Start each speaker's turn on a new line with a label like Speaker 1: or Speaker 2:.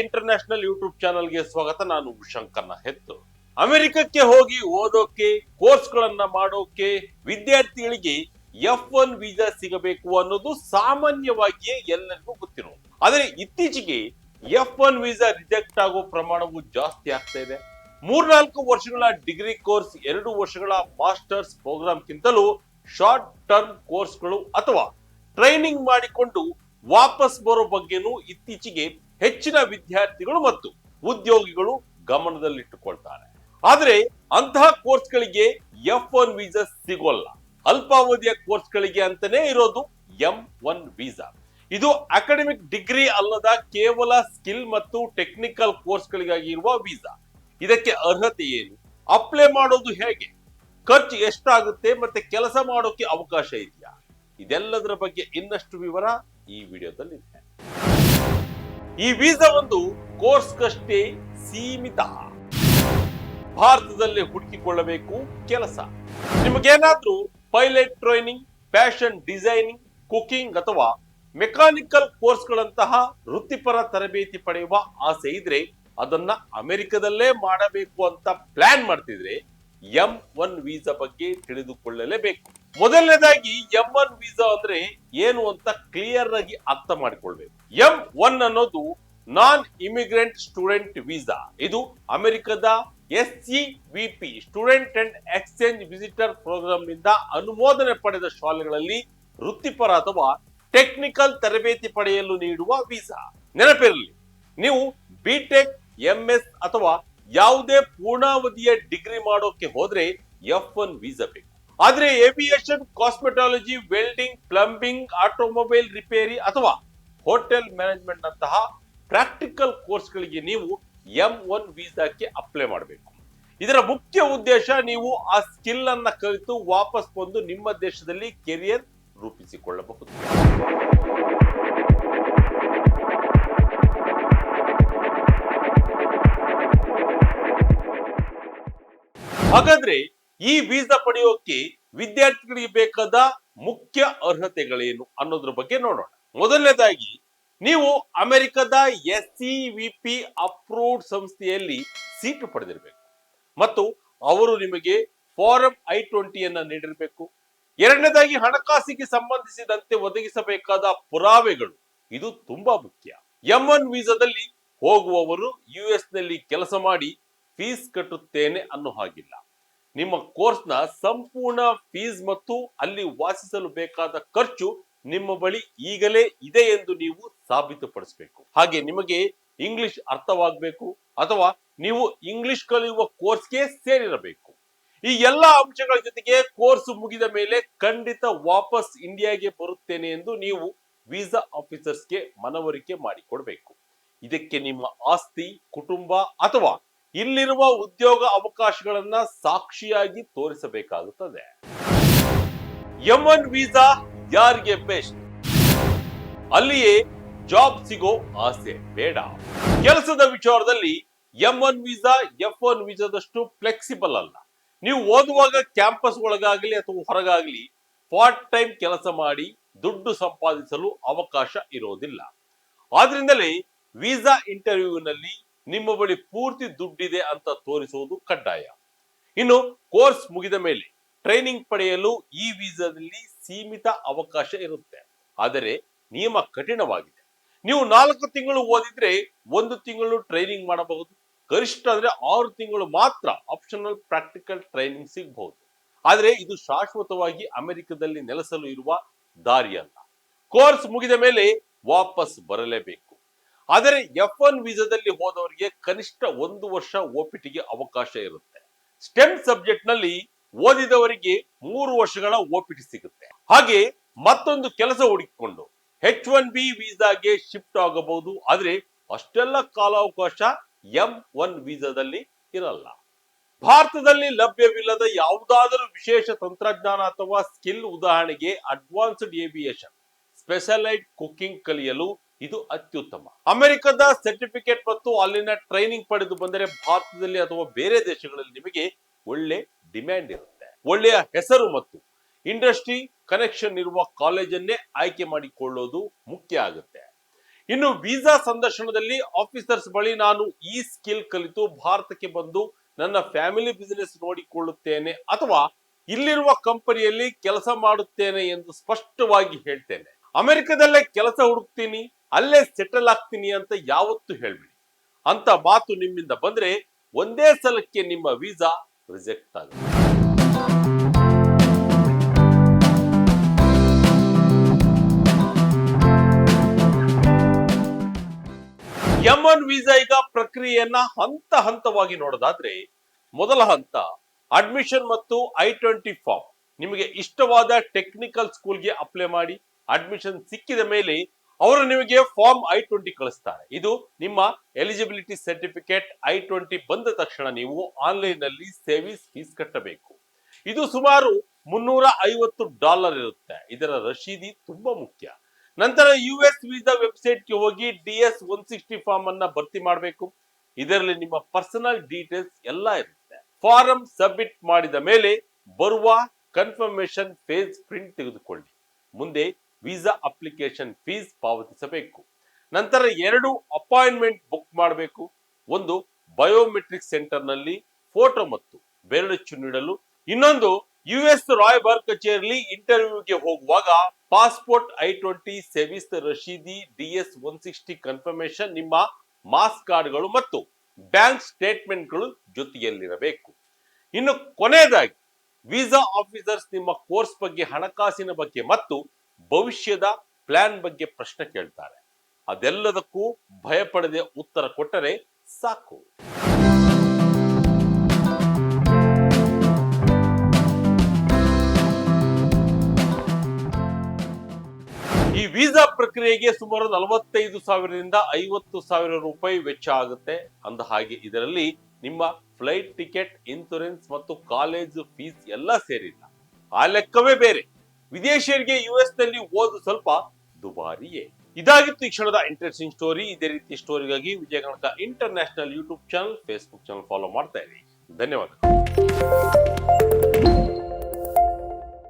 Speaker 1: International YouTube ಚಾನಲ್ಗೆ ಸ್ವಾಗತ. ನಾನು ಶಂಕರ್ನ ಹೆತ್ತು. ಅಮೆರಿಕಕ್ಕೆ ಹೋಗಿ ಓದೋಕೆ, ಕೋರ್ಸ್ಗಳನ್ನ ಮಾಡೋಕೆ ವಿದ್ಯಾರ್ಥಿಗಳಿಗೆ ಎಫ್ ಒನ್ ವೀಸಾ ಸಿಗಬೇಕು ಅನ್ನೋದು ಸಾಮಾನ್ಯವಾಗಿಯೇ ಎಲ್ಲರಿಗೂ ಗೊತ್ತಿರೋ ಆದರೆ ಇತ್ತೀಚೆಗೆ ಎಫ್ ಒನ್ ವೀಸಾ ರಿಜೆಕ್ಟ್ ಆಗೋ ಪ್ರಮಾಣವು ಜಾಸ್ತಿ ಆಗ್ತಾ ಇದೆ. ಮೂರ್ನಾಲ್ಕು ವರ್ಷಗಳ ಡಿಗ್ರಿ ಕೋರ್ಸ್ ಎರಡು ವರ್ಷಗಳ ಮಾಸ್ಟರ್ಸ್ ಪ್ರೋಗ್ರಾಮ್ಗಿಂತಲೂ ಶಾರ್ಟ್ ಟರ್ಮ್ ಕೋರ್ಸ್ಗಳು ಅಥವಾ ಟ್ರೈನಿಂಗ್ ಮಾಡಿಕೊಂಡು ವಾಪಸ್ ಬರೋ ಬಗ್ಗೆನೂ ಇತ್ತೀಚೆಗೆ ಹೆಚ್ಚಿನ ವಿದ್ಯಾರ್ಥಿಗಳು ಮತ್ತು ಉದ್ಯೋಗಿಗಳು ಗಮನದಲ್ಲಿಟ್ಟುಕೊಳ್ತಾರೆ. ಆದರೆ ಅಂತಹ ಕೋರ್ಸ್ಗಳಿಗೆ ಎಫ್ ಒನ್ ವೀಸಾ ಸಿಗೋಲ್ಲ. ಅಲ್ಪಾವಧಿಯ ಕೋರ್ಸ್ಗಳಿಗೆ ಅಂತಾನೆ ಇರೋದು ಎಂ ಒನ್ ವೀಸಾ. ಇದು ಅಕಾಡೆಮಿಕ್ ಡಿಗ್ರಿ ಅಲ್ಲದ ಕೇವಲ ಸ್ಕಿಲ್ ಮತ್ತು ಟೆಕ್ನಿಕಲ್ ಕೋರ್ಸ್ಗಳಿಗಾಗಿ ಇರುವ ವೀಸಾ. ಇದಕ್ಕೆ ಅರ್ಹತೆ ಏನು? ಅಪ್ಲೈ ಮಾಡೋದು ಹೇಗೆ? ಖರ್ಚು ಎಷ್ಟಾಗುತ್ತೆ ಮತ್ತೆ ಕೆಲಸ ಮಾಡೋಕೆ ಅವಕಾಶ ಇದೆಯಾ? ಇದೆಲ್ಲದರ ಬಗ್ಗೆ ಇನ್ನಷ್ಟು ವಿವರ ಈ ವಿಡಿಯೋದಲ್ಲಿ ಇದೆ ಈ ವೀಸಾ ಒಂದು ಕೋರ್ಸ್ಗಷ್ಟೇ ಸೀಮಿತ. ಭಾರತದಲ್ಲಿ ಹುಡುಕಿಕೊಳ್ಳಬೇಕು ಕೆಲಸ. ನಿಮಗೇನಾದ್ರೂ pilot training, fashion designing, cooking ಅಥವಾ ಮೆಕ್ಯಾನಿಕಲ್ ಕೋರ್ಸ್ಗಳಂತಹ ವೃತ್ತಿಪರ ತರಬೇತಿ ಪಡೆಯುವ ಆಸೆ ಇದ್ರೆ ಅದನ್ನ ಅಮೆರಿಕದಲ್ಲೇ ಮಾಡಬೇಕು ಅಂತ ಪ್ಲಾನ್ ಮಾಡ್ತಿದ್ರೆ ಎಂ ಒನ್ ವೀಸಾ ಬಗ್ಗೆ ತಿಳಿದುಕೊಳ್ಳಲೇಬೇಕು. ಮೊದಲನೇದಾಗಿ ಎಂ ಒನ್ ವೀಸಾ ಅಂದ್ರೆ ಏನು ಅಂತ ಕ್ಲಿಯರ್ ಆಗಿ ಅರ್ಥ ಮಾಡಿಕೊಳ್ಬೇಕು. ಎಂ ಒನ್ ಅನ್ನೋದು ನಾನ್ ಇಮಿಗ್ರೆಂಟ್ ಸ್ಟೂಡೆಂಟ್ ವೀಸಾ ಇದು ಅಮೆರಿಕದ S C V P student and exchange visitor ಪ್ರೋಗ್ರಾಮ್ನಿಂದ ಅನುಮೋದನೆ ಪಡೆದ ಶಾಲೆಗಳಲ್ಲಿ ವೃತ್ತಿಪರ ಅಥವಾ ಟೆಕ್ನಿಕಲ್ ತರಬೇತಿ ಪಡೆಯಲು ನೀಡುವ ವೀಸಾ ನೆನಪಿರಲಿ, ನೀವು ಬಿಟೆಕ್ ಎಂಎಸ್ ಅಥವಾ ಯಾವುದೇ ಪೂರ್ಣಾವಧಿಯ ಡಿಗ್ರಿ ಮಾಡೋಕೆ ಹೋದ್ರೆ ಎಫ್ ಒನ್ ವೀಸಾ ಬೇಕು. ಆದ್ರೆ aviation, cosmetology, welding, plumbing, automobile repair ಅಥವಾ ಹೋಟೆಲ್ ಮ್ಯಾನೇಜ್ಮೆಂಟ್ ನಂತಹ ಪ್ರಾಕ್ಟಿಕಲ್ ಕೋರ್ಸ್ಗಳಿಗೆ ನೀವು ಎಂ ಒನ್ ವೀಸಾಕ್ಕೆ ಅಪ್ಲೈ ಮಾಡಬೇಕು. ಇದರ ಮುಖ್ಯ ಉದ್ದೇಶ ನೀವು ಆ ಸ್ಕಿಲ್ ಅನ್ನ ಕಲಿತು ವಾಪಸ್ ಬಂದು ನಿಮ್ಮ ದೇಶದಲ್ಲಿ ಕೆರಿಯರ್ ರೂಪಿಸಿಕೊಳ್ಳಬಹುದು. ಹಾಗಾದ್ರೆ ಈ ವೀಸಾ ಪಡೆಯೋಕೆ ವಿದ್ಯಾರ್ಥಿಗಳಿಗೆ ಬೇಕಾದ ಮುಖ್ಯ ಅರ್ಹತೆಗಳೇನು ಅನ್ನೋದ್ರ ಬಗ್ಗೆ ನೋಡೋಣ. ಮೊದಲನೇದಾಗಿ, ನೀವು ಅಮೆರಿಕದ S C V P approved ಸಂಸ್ಥೆಯಲ್ಲಿ ಸೀಟು ಪಡೆದಿರಬೇಕು. ಮತ್ತು ಅವರು ನಿಮಗೆ ಫಾರಂ ಐ ಟ್ವೆಂಟಿಯನ್ನ ನೀಡಿರಬೇಕು. ಎರಡನೇದಾಗಿ, ಹಣಕಾಸಿಗೆ ಸಂಬಂಧಿಸಿದಂತೆ ಒದಗಿಸಬೇಕಾದ ಪುರಾವೆಗಳು. ಇದು ತುಂಬಾ ಮುಖ್ಯ. ಎಂ ಒನ್ ವೀಸಾದಲ್ಲಿ ಹೋಗುವವರು ಯು ಎಸ್ನಲ್ಲಿ ಕೆಲಸ ಮಾಡಿ ಫೀಸ್ ಕಟ್ಟುತ್ತೇನೆ ಅನ್ನೋ ಹಾಗಿಲ್ಲ. ನಿಮ್ಮ ಕೋರ್ಸ್ನ ಸಂಪೂರ್ಣ ಫೀಸ್ ಮತ್ತು ಅಲ್ಲಿ ವಾಸಿಸಲು ಬೇಕಾದ ಖರ್ಚು ನಿಮ್ಮ ಬಳಿ ಈಗಲೇ ಇದೆ ಎಂದು ನೀವು ಸಾಬೀತುಪಡಿಸಬೇಕು. ಹಾಗೆ ನಿಮಗೆ ಇಂಗ್ಲಿಷ್ ಅರ್ಥವಾಗಬೇಕು ಅಥವಾ ನೀವು ಇಂಗ್ಲಿಷ್ ಕಲಿಯುವ ಕೋರ್ಸ್ಗೆ ಸೇರಿರಬೇಕು. ಈ ಎಲ್ಲ ಅಂಶಗಳ ಜೊತೆಗೆ ಕೋರ್ಸ್ ಮುಗಿದ ಮೇಲೆ ಖಂಡಿತ ವಾಪಸ್ ಇಂಡಿಯಾಗೆ ಬರುತ್ತೇನೆ ಎಂದು ನೀವು ವೀಸಾ ಆಫೀಸರ್ಸ್ಗೆ ಮನವರಿಕೆ ಮಾಡಿಕೊಡ್ಬೇಕು. ಇದಕ್ಕೆ ನಿಮ್ಮ ಆಸ್ತಿ, ಕುಟುಂಬ ಅಥವಾ ಇಲ್ಲಿರುವ ಉದ್ಯೋಗ ಅವಕಾಶಗಳನ್ನ ಸಾಕ್ಷಿಯಾಗಿ ತೋರಿಸಬೇಕಾಗುತ್ತದೆ. ಎಂ ಒನ್ ವೀಸಾ ಯಾರಿಗೆ ಬೆಸ್ಟ್? ಅಲ್ಲಿಯೇ ಜಾಬ್ ಸಿಗೋ ಆಸೆ ಬೇಡ. ಕೆಲಸದ ವಿಚಾರದಲ್ಲಿ M one visa, F one ವೀಸಾದಷ್ಟು flexible ಅಲ್ಲ. ನೀವು ಓದುವಾಗ ಕ್ಯಾಂಪಸ್ ಒಳಗಾಗಲಿ ಅಥವಾ ಹೊರಗಾಗಲಿ ಪಾರ್ಟ್ ಟೈಮ್ ಕೆಲಸ ಮಾಡಿ ದುಡ್ಡು ಸಂಪಾದಿಸಲು ಅವಕಾಶ ಇರೋದಿಲ್ಲ. ಆದ್ರಿಂದಲೇ ವೀಸಾ ಇಂಟರ್ವ್ಯೂನಲ್ಲಿ ನಿಮ್ಮ ಬಳಿ ಪೂರ್ತಿ ದುಡ್ಡಿದೆ ಅಂತ ತೋರಿಸುವುದು ಕಡ್ಡಾಯ. ಇನ್ನು ಕೋರ್ಸ್ ಮುಗಿದ ಮೇಲೆ ಟ್ರೈನಿಂಗ್ ಪಡೆಯಲು ಈ ವೀಸಾದಲ್ಲಿ ಸೀಮಿತ ಅವಕಾಶ ಇರುತ್ತೆ. ಆದರೆ ನಿಯಮ ಕಠಿಣವಾಗಿದೆ. ನೀವು ನಾಲ್ಕು ತಿಂಗಳು ಓದಿದ್ರೆ ಒಂದು ತಿಂಗಳು ಟ್ರೈನಿಂಗ್ ಮಾಡಬಹುದು. ಗರಿಷ್ಠ ಅಂದ್ರೆ ಆರು ತಿಂಗಳು ಮಾತ್ರ ಆಪ್ಷನಲ್ ಪ್ರಾಕ್ಟಿಕಲ್ ಟ್ರೈನಿಂಗ್ ಸಿಗಬಹುದು. ಆದರೆ ಇದು ಶಾಶ್ವತವಾಗಿ ಅಮೆರಿಕದಲ್ಲಿ ನೆಲೆಸಲು ಇರುವ ದಾರಿಯಲ್ಲ. ಕೋರ್ಸ್ ಮುಗಿದ ಮೇಲೆ ವಾಪಸ್ ಬರಲೇಬೇಕು. ಆದರೆ ಎಫ್ ಒನ್ ವೀಸಾದಲ್ಲಿ ಹೋದವರಿಗೆ ಕನಿಷ್ಠ ಒಂದು ವರ್ಷ ಒಪಿಟಿಗೆ ಅವಕಾಶ ಇರುತ್ತೆ. ಸ್ಟೆಮ್ ಸಬ್ಜೆಕ್ಟ್ನಲ್ಲಿ ಓದಿದವರಿಗೆ ಮೂರು ವರ್ಷಗಳ ಒಪಿಟಿ ಸಿಗುತ್ತೆ. ಹಾಗೆ ಮತ್ತೊಂದು ಕೆಲಸ ಹುಡುಕಿಕೊಂಡು ಹೆಚ್ ಒನ್ ಬಿ ವೀಸಾಗೆ ಶಿಫ್ಟ್ ಆಗಬಹುದು. ಆದರೆ ಅಷ್ಟೆಲ್ಲ ಕಾಲಾವಕಾಶ ಎಂ ಒನ್ ವೀಸಾದಲ್ಲಿ ಇರಲ್ಲ. ಭಾರತದಲ್ಲಿ ಲಭ್ಯವಿಲ್ಲದ ಯಾವುದಾದರೂ ವಿಶೇಷ ತಂತ್ರಜ್ಞಾನ ಅಥವಾ ಸ್ಕಿಲ್ ಉದಾಹರಣೆಗೆ ಅಡ್ವಾನ್ಸ್ಡ್ ಏವಿಯೇಷನ್ ಸ್ಪೆಷಲೈಟ್ ಕುಕಿಂಗ್ ಕಲಿಯಲು ಇದು ಅತ್ಯುತ್ತಮ. ಅಮೆರಿಕದ ಸರ್ಟಿಫಿಕೇಟ್ ಮತ್ತು ಅಲ್ಲಿನ ಟ್ರೈನಿಂಗ್ ಪಡೆದು ಬಂದರೆ ಭಾರತದಲ್ಲಿ ಅಥವಾ ಬೇರೆ ದೇಶಗಳಲ್ಲಿ ನಿಮಗೆ ಒಳ್ಳೆ ಡಿಮ್ಯಾಂಡ್ ಇರುತ್ತೆ. ಒಳ್ಳೆಯ ಹೆಸರು ಮತ್ತು ಇಂಡಸ್ಟ್ರಿ ಕನೆಕ್ಷನ್ ಇರುವ ಕಾಲೇಜನ್ನೇ ಆಯ್ಕೆ ಮಾಡಿಕೊಳ್ಳೋದು ಮುಖ್ಯ ಆಗುತ್ತೆ. ಇನ್ನು ವೀಸಾ ಸಂದರ್ಶನದಲ್ಲಿ ಆಫೀಸರ್ಸ್ ಬಳಿ ನಾನು ಈ ಸ್ಕಿಲ್ ಕಲಿತು ಭಾರತಕ್ಕೆ ಬಂದು ನನ್ನ ಫ್ಯಾಮಿಲಿ ಬಿಸಿನೆಸ್ ನೋಡಿಕೊಳ್ಳುತ್ತೇನೆ ಅಥವಾ ಇಲ್ಲಿರುವ ಕಂಪನಿಯಲ್ಲಿ ಕೆಲಸ ಮಾಡುತ್ತೇನೆ ಎಂದು ಸ್ಪಷ್ಟವಾಗಿ ಹೇಳ್ತೇನೆ. ಅಮೆರಿಕದಲ್ಲೇ ಕೆಲಸ ಹುಡುಕ್ತೀನಿ ಅಲ್ಲೇ ಸೆಟಲ್ ಆಗ್ತೀನಿ ಅಂತ ಯಾವತ್ತು ಹೇಳ್ಬಿಡಿ. ಅಂತ ಮಾತು ನಿಮ್ಮಿಂದ ಬಂದ್ರೆ ಒಂದೇ ಸಲಕ್ಕೆ ನಿಮ್ಮ ವೀಸಾ ರಿಜೆಕ್ಟ್ ಆಗುತ್ತೆ. ಎಂ ಒನ್ ವೀಸಾ ಈಗ ಪ್ರಕ್ರಿಯೆಯನ್ನ ಹಂತ ಹಂತವಾಗಿ ನೋಡೋದಾದ್ರೆ ಮೊದಲ ಹಂತ ಅಡ್ಮಿಷನ್ ಮತ್ತು ಐ ಟ್ವೆಂಟಿ ಫಾರ್ಮ್. ನಿಮಗೆ ಇಷ್ಟವಾದ ಟೆಕ್ನಿಕಲ್ ಸ್ಕೂಲ್ಗೆ ಅಪ್ಲೈ ಮಾಡಿ ಅಡ್ಮಿಷನ್ ಸಿಕ್ಕಿದ ಮೇಲೆ ಅವರು ನಿಮಗೆ ಫಾರ್ಮ್ ಐ ಟ್ವೆಂಟಿ ಕಳಿಸ್ತಾರೆ. ಇದು ನಿಮ್ಮ ಎಲಿಜಿಬಿಲಿಟಿ ಸರ್ಟಿಫಿಕೇಟ್ ಐ ಟ್ವೆಂಟಿ ಬಂದ ತಕ್ಷಣ ನೀವು ಆನ್ಲೈನ್ನಲ್ಲಿ ಸೇವಿಸ್ ಫೀಸ್ ಕಟ್ಟಬೇಕು. ಇದು ಸುಮಾರು ಮುನ್ನೂರ ಐವತ್ತು ಡಾಲರ್ ಇರುತ್ತೆ. ಇದರ ರಶೀದಿ ತುಂಬಾ ಮುಖ್ಯ. ನಂತರ ಯು ಎಸ್ ವೀಸಾ ವೆಬ್ಸೈಟ್ಗೆ ಹೋಗಿ D S one sixty form ಅನ್ನ ಭರ್ತಿ ಮಾಡಬೇಕು. ಇದರಲ್ಲಿ ನಿಮ್ಮ ಪರ್ಸನಲ್ ಡೀಟೇಲ್ಸ್ ಎಲ್ಲ ಇರುತ್ತೆ. ಫಾರಂ ಸಬ್ಮಿಟ್ ಮಾಡಿದ ಮೇಲೆ ಬರುವ ಕನ್ಫರ್ಮೇಶನ್ ಫೇಸ್ ಪ್ರಿಂಟ್ ತೆಗೆದುಕೊಳ್ಳಿ. ಮುಂದೆ ವೀಸಾ ಅಪ್ಲಿಕೇಶನ್ ಫೀಸ್ ಪಾವತಿಸಬೇಕು. ನಂತರ ಎರಡು ಅಪಾಯಿಂಟ್ಮೆಂಟ್ ಬುಕ್ ಮಾಡಬೇಕು. ಒಂದು ಬಯೋಮೆಟ್ರಿಕ್ ಸೆಂಟರ್ನಲ್ಲಿ ಫೋಟೋ ಮತ್ತು ಬೆರಳಚ್ಚು ನೀಡಲು ಇನ್ನೊಂದು ಯು ಎಸ್ ರಾಯಭಾರ್ ಕಚೇರಿಯಲ್ಲಿ ಇಂಟರ್ವ್ಯೂಗೆ ಹೋಗುವಾಗ passport I twenty SEVIS ರಶೀದಿ D S one sixty confirmation ನಿಮ್ಮ ಮಾಸ್ ಕಾರ್ಡ್ಗಳು ಮತ್ತು ಬ್ಯಾಂಕ್ ಸ್ಟೇಟ್ಮೆಂಟ್ಗಳು ಜೊತೆಯಲ್ಲಿರಬೇಕು. ಇನ್ನು ಕೊನೆಯದಾಗಿ ವೀಸಾ ಆಫೀಸರ್ಸ್ ನಿಮ್ಮ ಕೋರ್ಸ್ ಬಗ್ಗೆ ಹಣಕಾಸಿನ ಬಗ್ಗೆ ಮತ್ತು ಭವಿಷ್ಯದ ಪ್ಲಾನ್ ಬಗ್ಗೆ ಪ್ರಶ್ನೆ ಕೇಳ್ತಾರೆ. ಅದೆಲ್ಲದಕ್ಕೂ ಭಯಪಡದೆ ಉತ್ತರ ಕೊಟ್ಟರೆ ಸಾಕು. ಈ ವೀಸಾ ಪ್ರಕ್ರಿಯೆಗೆ ಸುಮಾರು ನಲವತ್ತೈದು ಸಾವಿರದಿಂದ ಐವತ್ತು ಸಾವಿರ ರೂಪಾಯಿ ವೆಚ್ಚ ಆಗುತ್ತೆ. ಅಂದ ಹಾಗೆ ಇದರಲ್ಲಿ ನಿಮ್ಮ ಫ್ಲೈಟ್ ಟಿಕೆಟ್ ಇನ್ಸೂರೆನ್ಸ್ ಮತ್ತು ಕಾಲೇಜು ಫೀಸ್ ಎಲ್ಲ ಸೇರಿಲ್ಲ. ಆ ಲೆಕ್ಕವೇ ಬೇರೆ. ವಿದೇಶಿಯರಿಗೆ ಯು ಎಸ್ನಲ್ಲಿ ಓದು ಸ್ವಲ್ಪ ದುಬಾರಿಯೇ. ಇದಾಗಿತ್ತು ಈ ಕ್ಷಣದ ಇಂಟ್ರೆಸ್ಟಿಂಗ್ ಸ್ಟೋರಿ ಇದೇ ರೀತಿ ಸ್ಟೋರಿಗಾಗಿ Vijaya Kanaka international YouTube channel Facebook channel follow ಮಾಡ್ತಾ ಇರಿ. ಧನ್ಯವಾದ